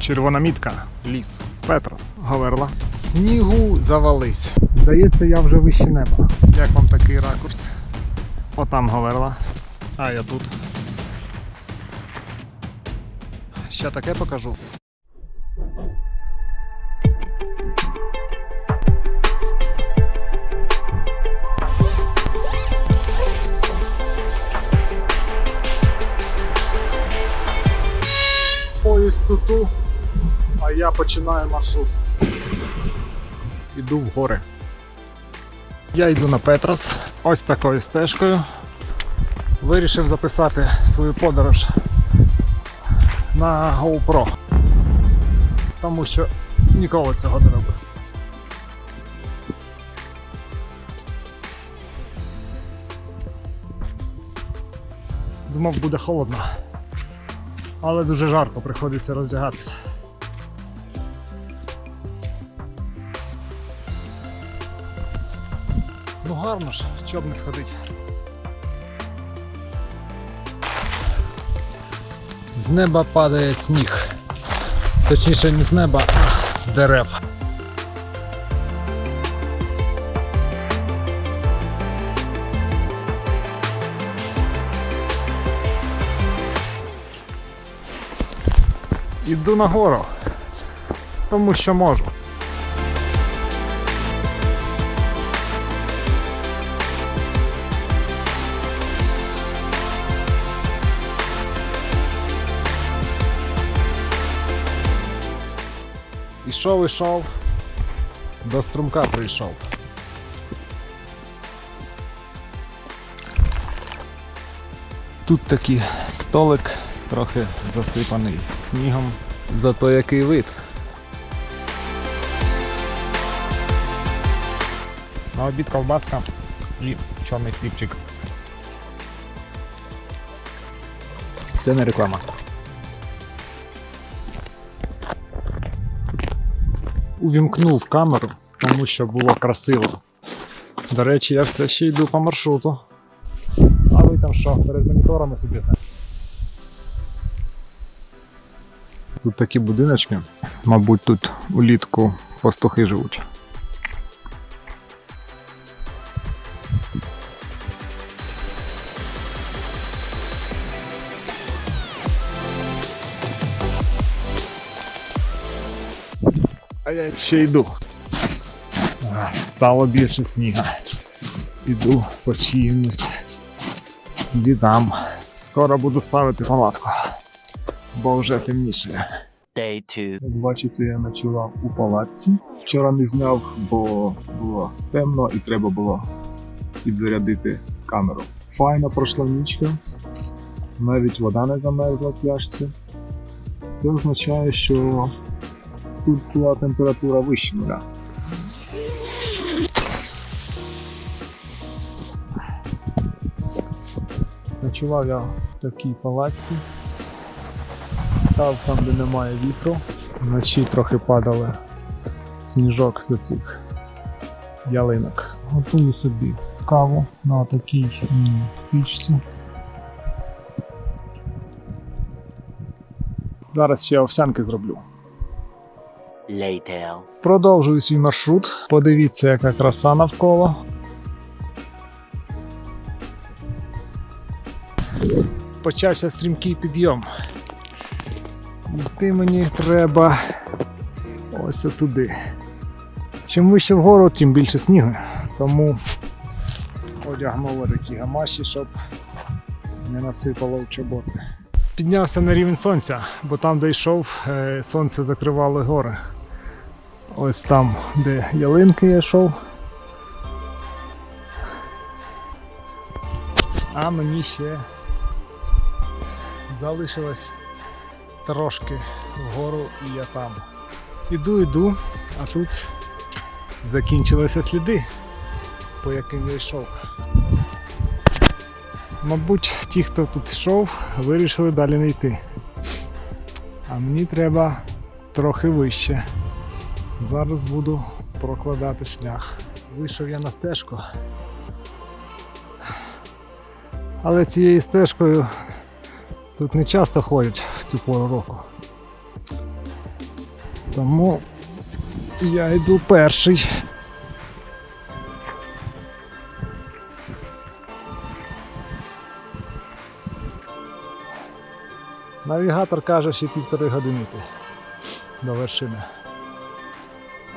Червона мітка, ліс, Петрос, Говерла. Снігу завались. Здається, я вже вище неба. Як вам такий ракурс? Отам Говерла. А я тут. Ще таке покажу. Поїзд туту, а я починаю маршрут. Іду в гори. Я йду на Петрос, ось такою стежкою. Вирішив записати свою подорож на GoPro. Тому що ніколи цього не робив. Думав, буде холодно. Але дуже жарко, приходиться роздягатися. Гарно ж, щоб не сходить. З неба падає сніг. Точніше, не з неба, а з дерев. Іду нагору, тому що можу. Ішов, ішов, до струмка прийшов. Тут такий столик, трохи засипаний снігом. Зато який вид. На обід ковбаска і чорний хлібчик. Це не реклама. Увімкнув камеру, тому що було красиво. До речі, я все ще йду по маршруту. А ви там що, перед моніторами сидите? Тут такі будиночки. Мабуть, тут улітку пастухи живуть. Ще йду. Стало більше сніга. Іду по чиїмось слідам. Скоро буду ставити палатку, бо вже темніше. Day two. Як бачите, я ночував у палатці. Вчора не зняв, бо було темно і треба було підзарядити камеру. Файна пройшла нічка, навіть вода не замерзла в пляшці. Це означає, що тут була температура вище нуля. Ночував я в такій палатці. Став там, де немає вітру. Вночі трохи падали сніжок з цих ялинок. Готую собі каву на такій пічці. Зараз ще овсянки зроблю. Later. Продовжую свій маршрут. Подивіться, яка краса навколо. Почався стрімкий підйом. Йти мені треба ось отуди. Чим вище вгору, тим більше снігу. Тому одягнув такі гамаші, щоб не насипало в чоботи. Піднявся на рівень сонця, бо там, де йшов, е, сонце закривало гори. Ось там, де ялинки я йшов. А мені ще залишилось трошки вгору і я там. Іду, іду, а тут закінчилися сліди, по яким я йшов. Мабуть, ті, хто тут йшов, вирішили далі не йти. А мені треба трохи вище. Зараз буду прокладати шлях. Вийшов я на стежку. Але цією стежкою тут не часто ходять в цю пору року. Тому я йду перший. Навігатор каже, ще півтори години до вершини.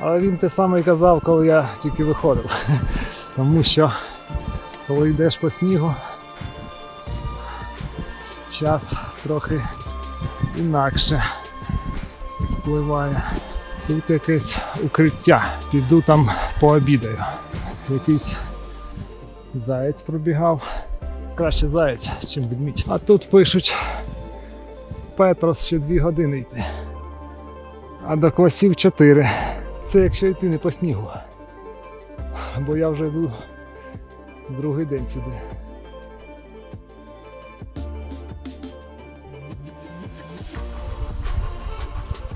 Але він те саме і казав, коли я тільки виходив. Тому що коли йдеш по снігу, час трохи інакше спливає. Тут якесь укриття. Піду там пообідаю. Якийсь заєць пробігав. Краще заєць, чим ведмідь. А тут пишуть Петрос ще дві години йти. А до квасів 4. Це якщо йти не по снігу. Бо я вже йду другий день сюди.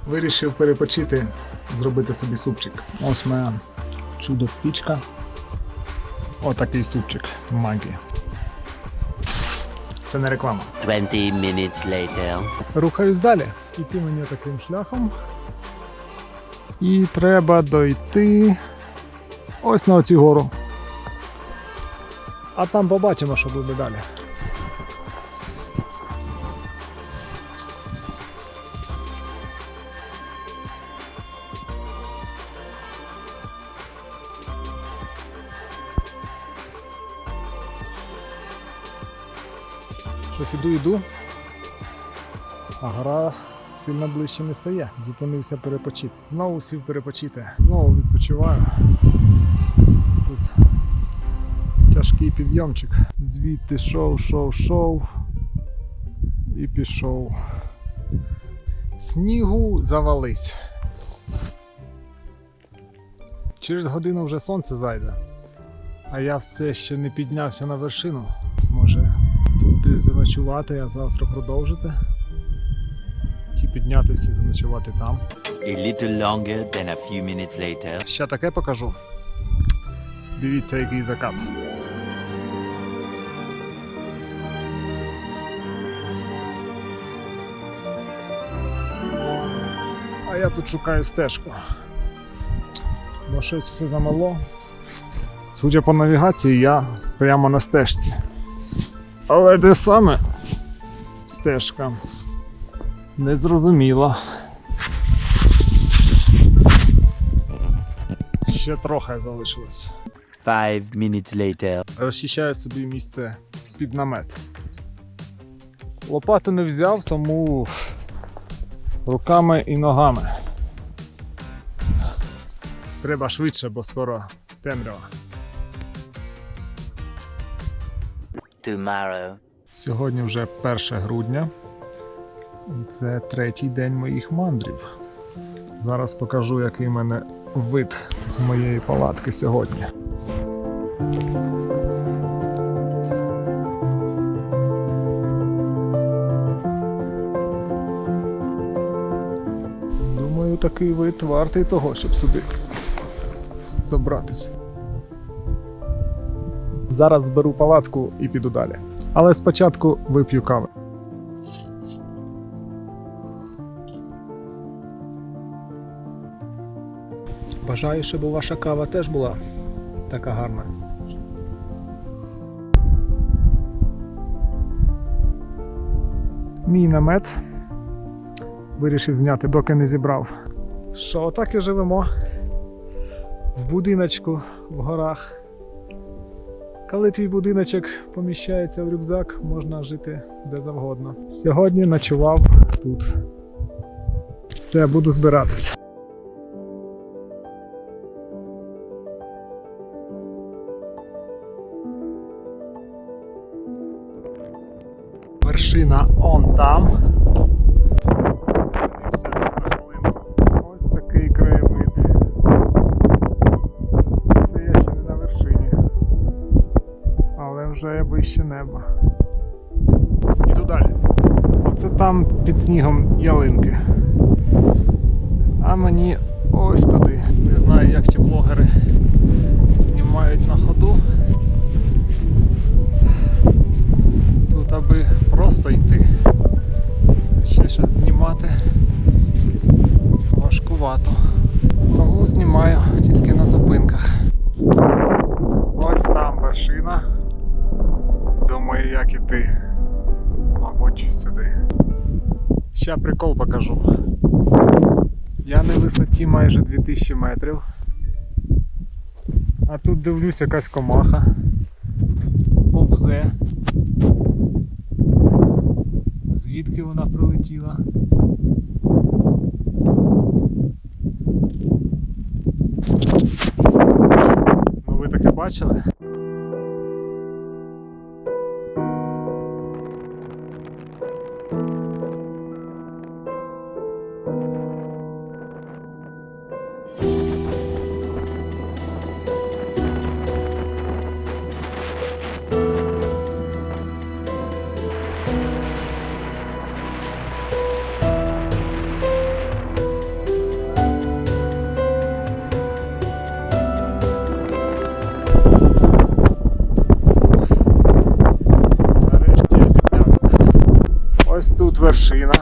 Вирішив перепочити, зробити собі супчик. Ось моя чудо пічка. Отакий супчик магії. Це не реклама. 20 minutes later. Рухаюсь далі. Іти мені таким шляхом. І треба дойти ось на оцю гору. А там побачимо, що буде далі. Щось іду, іду. А гора сильно ближче не стає. Зупинився перепочити. Знову сів перепочити. Знову відпочиваю. Тут тяжкий підйомчик. Звідти шов, шов, шов. І пішов. Снігу завались. Через годину вже сонце зайде. А я все ще не піднявся на вершину. Може тут десь заночувати, а завтра продовжити. Піднятися і заночувати там. A little longer than a few minutes later. Ще таке покажу. Дивіться, який закат. А я тут шукаю стежку. Бо щось все замало. Судя по навігації, я прямо на стежці. Але де саме стежка? Незрозуміло. Ще трохи залишилось. Five minutes later. Розчищаю собі місце під намет. Лопату не взяв, тому руками і ногами. Треба швидше, бо скоро темрява. Tomorrow. Сьогодні вже 1 грудня. Це третій день моїх мандрів. Зараз покажу, який в мене вид з моєї палатки сьогодні. Думаю, такий вид вартий того, щоб сюди забратися. Зараз зберу палатку і піду далі. Але спочатку вип'ю кави. Бажаю, щоб ваша кава теж була така гарна. Мій намет вирішив зняти, доки не зібрав. Що, так і живемо в будиночку в горах. Коли твій будиночок поміщається в рюкзак, можна жити де завгодно. Сьогодні ночував тут. Все, буду збиратися. Вершина он там. Ось такий краєвид. Це я ще не на вершині але вже вище неба. Іду далі. Оце там під снігом ялинки. А мені ось туди. Не знаю, як ці блогери знімають на ходу. Тут аби просто йти. Ще щось знімати. Важкувато. далекувато. Знімаю тільки на зупинках. Ось там вершина. Думаю, як іти. Мабуть, сюди. Ще прикол покажу. Я на висоті майже 2000 метрів. А тут дивлюсь якась комаха. Повзе. Звідки вона прилетіла? Ну ви таке бачили? Тут вершина.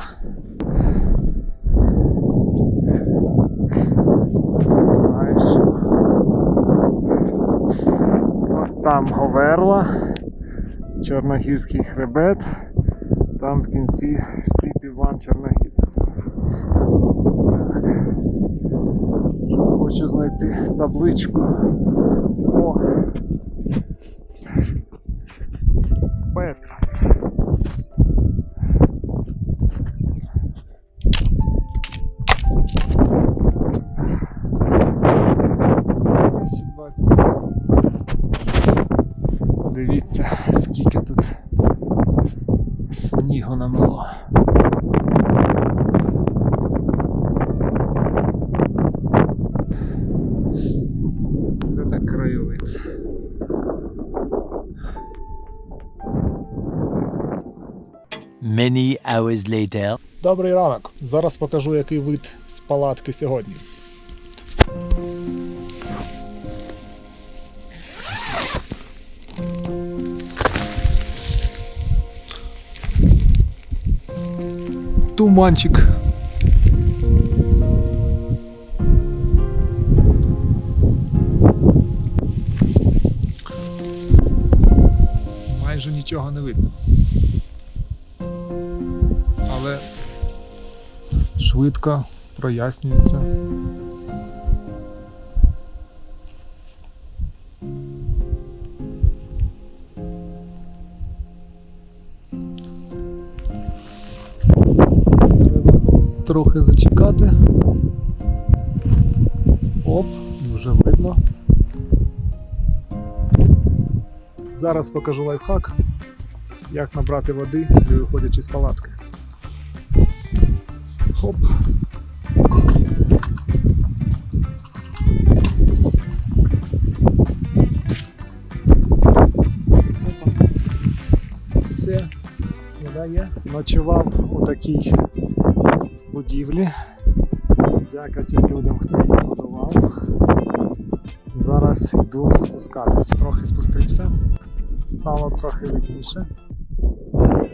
Знаєш. Ось там Говерла, Чорногірський хребет, там в кінці Кліп Іван Чорногірський. Хочу знайти табличку. О, Петрас. Дивіться, скільки тут снігу намело. Це так краєвид. Many hours later. Добрий ранок. Зараз покажу, який вид з палатки сьогодні. Туманчик. Майже нічого не видно. Але швидко прояснюється. Трохи зачекати. Оп, вже видно. Зараз покажу лайфхак, як набрати води, не виходячи з палатки. Хоп. Все, вода є. Ночував у такій будівлі. Дяка тим людям, хто її будував. Зараз йду спускатися. Трохи спустився. Стало трохи видніше.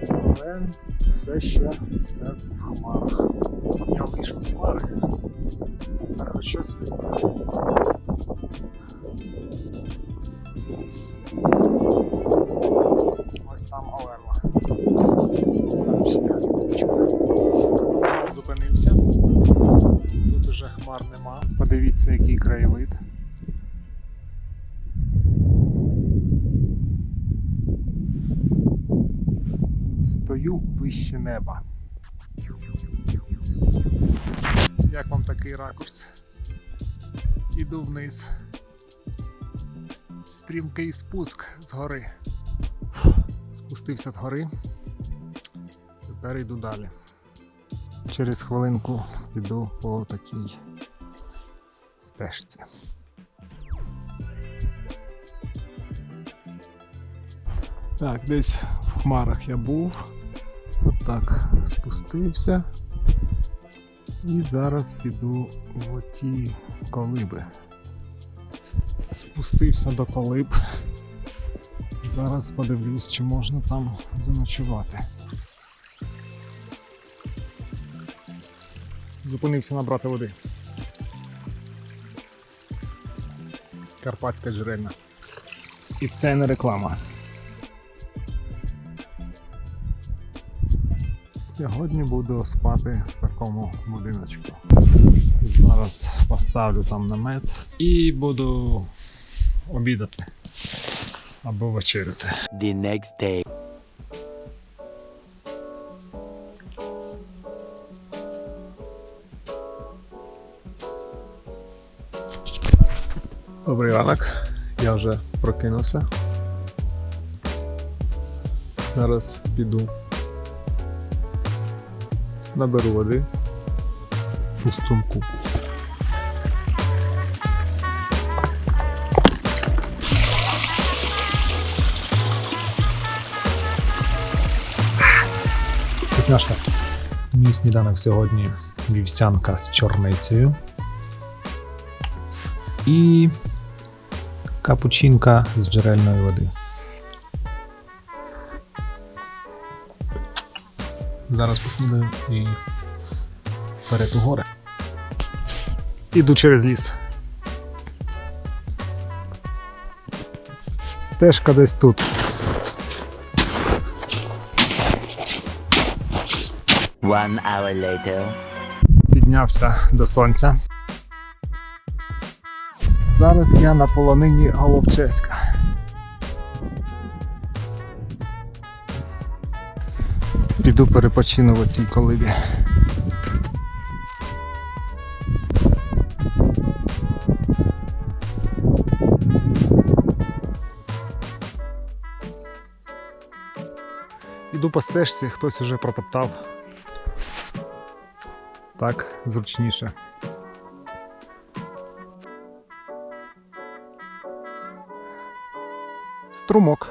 Але все ще все в хмарах. Я вийшов з хмари. Та щось видно. Ось там Оверла. Там ще річка. Зупинився. Тут уже хмар нема. Подивіться, який краєвид. Стою вище неба. Як вам такий ракурс? Іду вниз. Стрімкий спуск з гори. Спустився з гори. Тепер йду далі. Через хвилинку йду по такій стежці. Так, десь в хмарах я був. Отак спустився. І зараз піду в оті колиби. Спустився до колиб. Зараз подивлюсь, чи можна там заночувати. зупинився набрати води. Карпатська джерельна. І це не реклама. Сьогодні буду спати в такому будиночку. Зараз поставлю там намет і буду обідати або вечеряти. The next day. Прокинувся. Зараз піду. Наберу води у струмку. Вкусняшка. Мій сніданок сьогодні вівсянка з чорницею. І капучинка з джерельної води. Зараз поснідаю і вперед у гори. Іду через ліс. Стежка десь тут. One hour later. Піднявся до сонця. Зараз я на полонині Головчеська. Піду перепочину в оцій колибі. Іду по стежці, хтось уже протоптав. Так, зручніше. Струмок.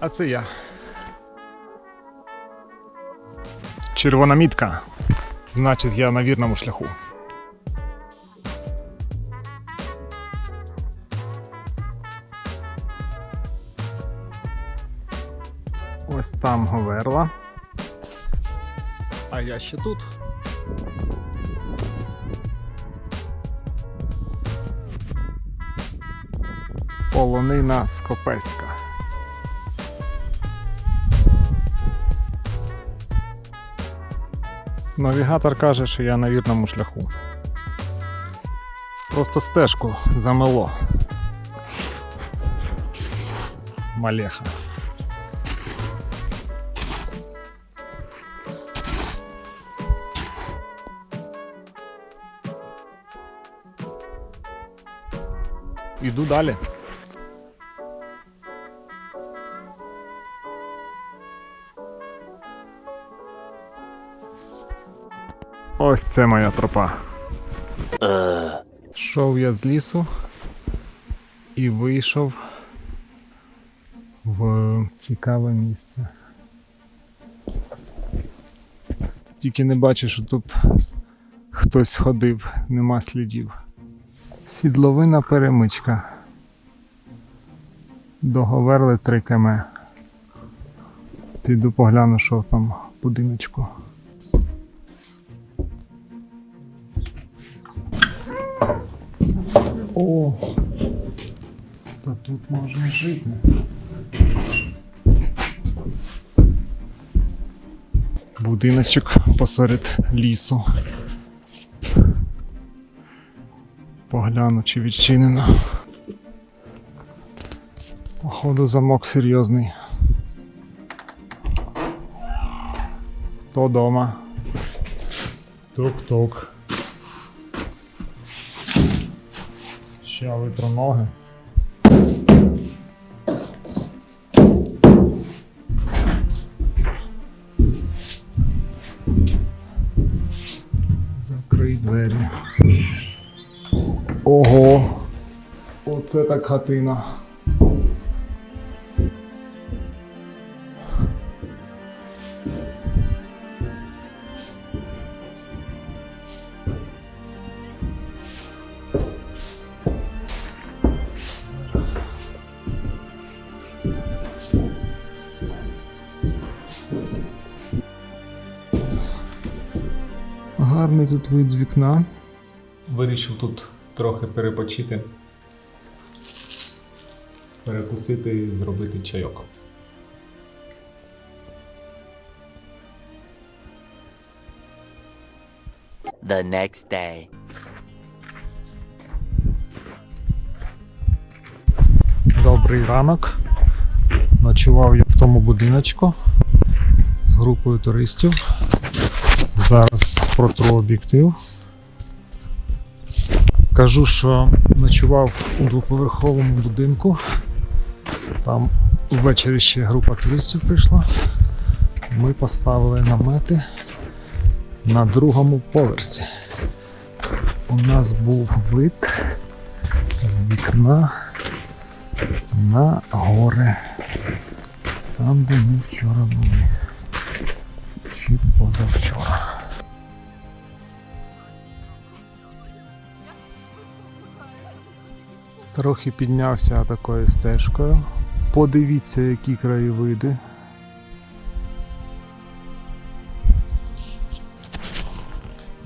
А це я. Червона мітка. Значить, я на вірному шляху. Ось там говерла. А я ще тут. Полонина Скопеська. Навігатор каже, що я на вірному шляху. Просто стежку замело. Малеха. Іду далі. Ось це моя тропа. Шов я з лісу і вийшов в цікаве місце. Тільки не бачу, що тут хтось ходив, нема слідів. Сідловина перемичка. Договерли 3 км. Піду погляну, що там будиночку. О! Та тут можна жити. Будиночок посеред лісу. Погляну, чи відчинено. Походу замок серйозний. Хто дома? Тук-тук. Ще витру ноги. Закрий двері. Ого! Оце так хатина. Гарний тут вид з вікна. Вирішив тут трохи перепочити, перекусити і зробити чайок. The next day. Добрий ранок. Ночував я в тому будиночку з групою туристів. Зараз протру об'єктив. Кажу, що ночував у двоповерховому будинку. Там ввечері ще група туристів прийшла. Ми поставили намети на другому поверсі. У нас був вид з вікна на гори. Там, де ми вчора були. Чи позавчора. Трохи піднявся такою стежкою. Подивіться, які краєвиди.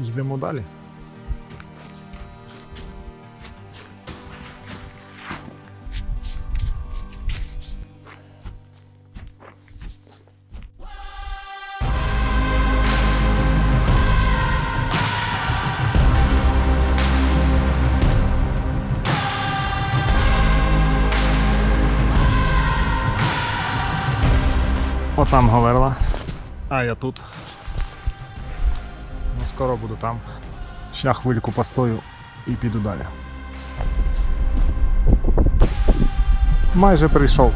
Йдемо далі. Отам говорила. А я тут. Ну, скоро буду там. Ще хвильку постою і піду далі. Майже прийшов.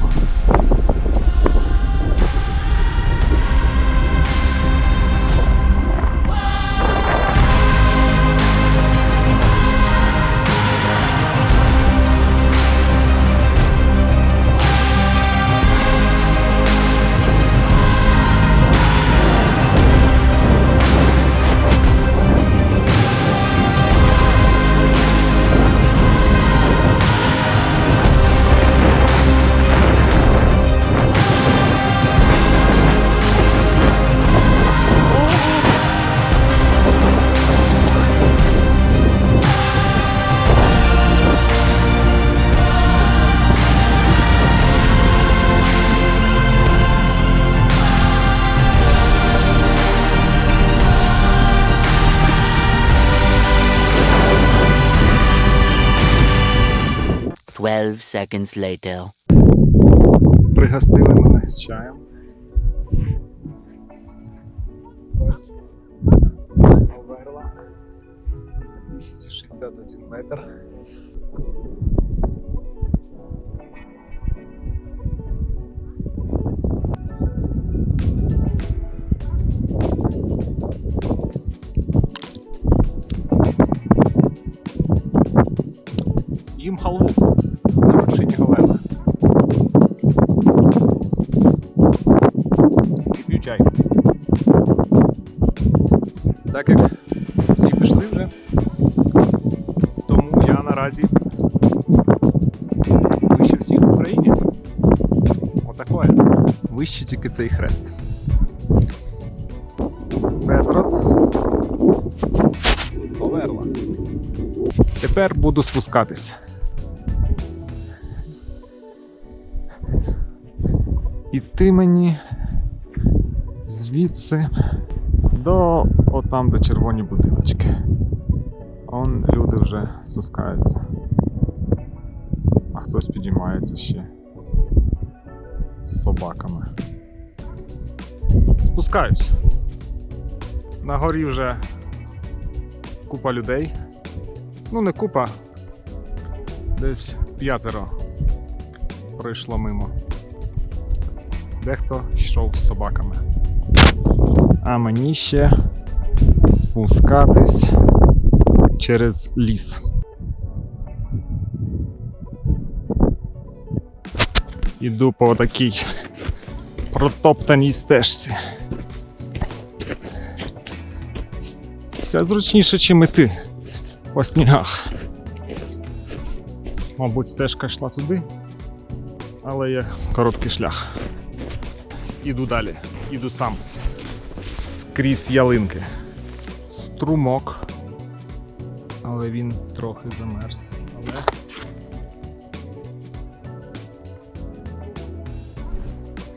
Seconds later. Пригостили мене чаєм. Ось. Говерла. 261 метр. Їм халву Так як всі пішли вже, тому я наразі вище всіх в Україні. Отакое. Вище тільки цей хрест. Петрос. Поверла. Тепер буду спускатись. Іти мені звідси до отам, де червоні будиночки. Он люди вже спускаються. А хтось підіймається ще з собаками. Спускаюсь. На горі вже купа людей. Ну, не купа. Десь п'ятеро пройшло мимо. Дехто йшов з собаками. А мені ще спускатись через ліс. Іду по такій протоптаній стежці. Це зручніше, чим іти по снігах. Мабуть, стежка йшла туди, але є короткий шлях. Іду далі, іду сам. Скрізь ялинки. Струмок. але він трохи замерз. Але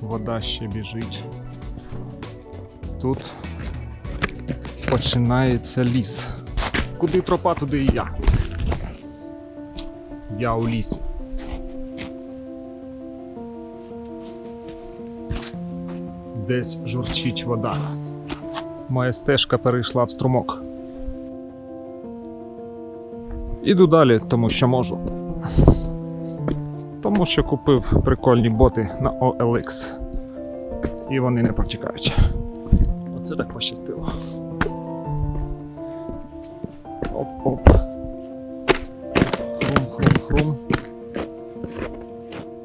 вода ще біжить. Тут починається ліс. Куди тропа, туди і я. Я у лісі. Десь журчить вода. Моя стежка перейшла в струмок. Іду далі, тому що можу. Тому що купив прикольні боти на OLX. І вони не протікають. Оце так пощастило. Оп-оп. Хрум-хрум-хрум.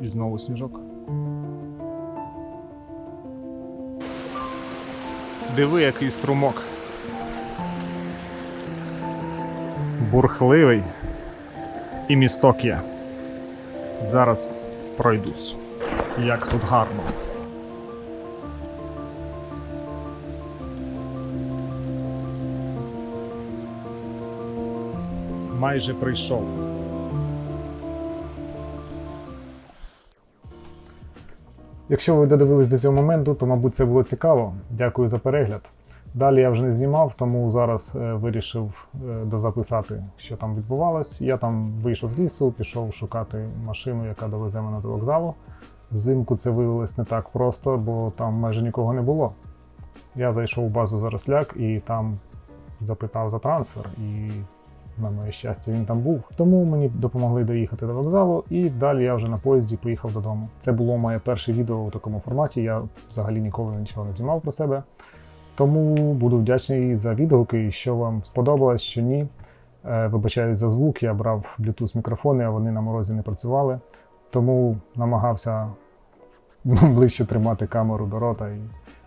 І знову сніжок. Диви, який струмок. Бурхливий. І місток є. Зараз пройдусь. Як тут гарно. Майже прийшов. Якщо ви додивились до цього моменту, то мабуть це було цікаво. Дякую за перегляд. Далі я вже не знімав, тому зараз е, вирішив е, дозаписати, що там відбувалось. Я там вийшов з лісу, пішов шукати машину, яка довезе мене до вокзалу. Взимку це виявилось не так просто, бо там майже нікого не було. Я зайшов у базу Заросляк і там запитав за трансфер, і на моє щастя він там був. Тому мені допомогли доїхати до вокзалу, і далі я вже на поїзді поїхав додому. Це було моє перше відео у такому форматі. Я взагалі ніколи нічого не знімав про себе. Тому буду вдячний за відгуки, що вам сподобалось, що ні. Е, Вибачаюсь за звук, я брав Bluetooth мікрофони, а вони на морозі не працювали. Тому намагався ближче тримати камеру до рота і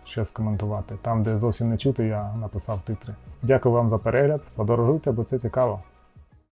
щось коментувати. Там, де зовсім не чути, я написав титри. Дякую вам за перегляд. Подорожуйте, бо це цікаво.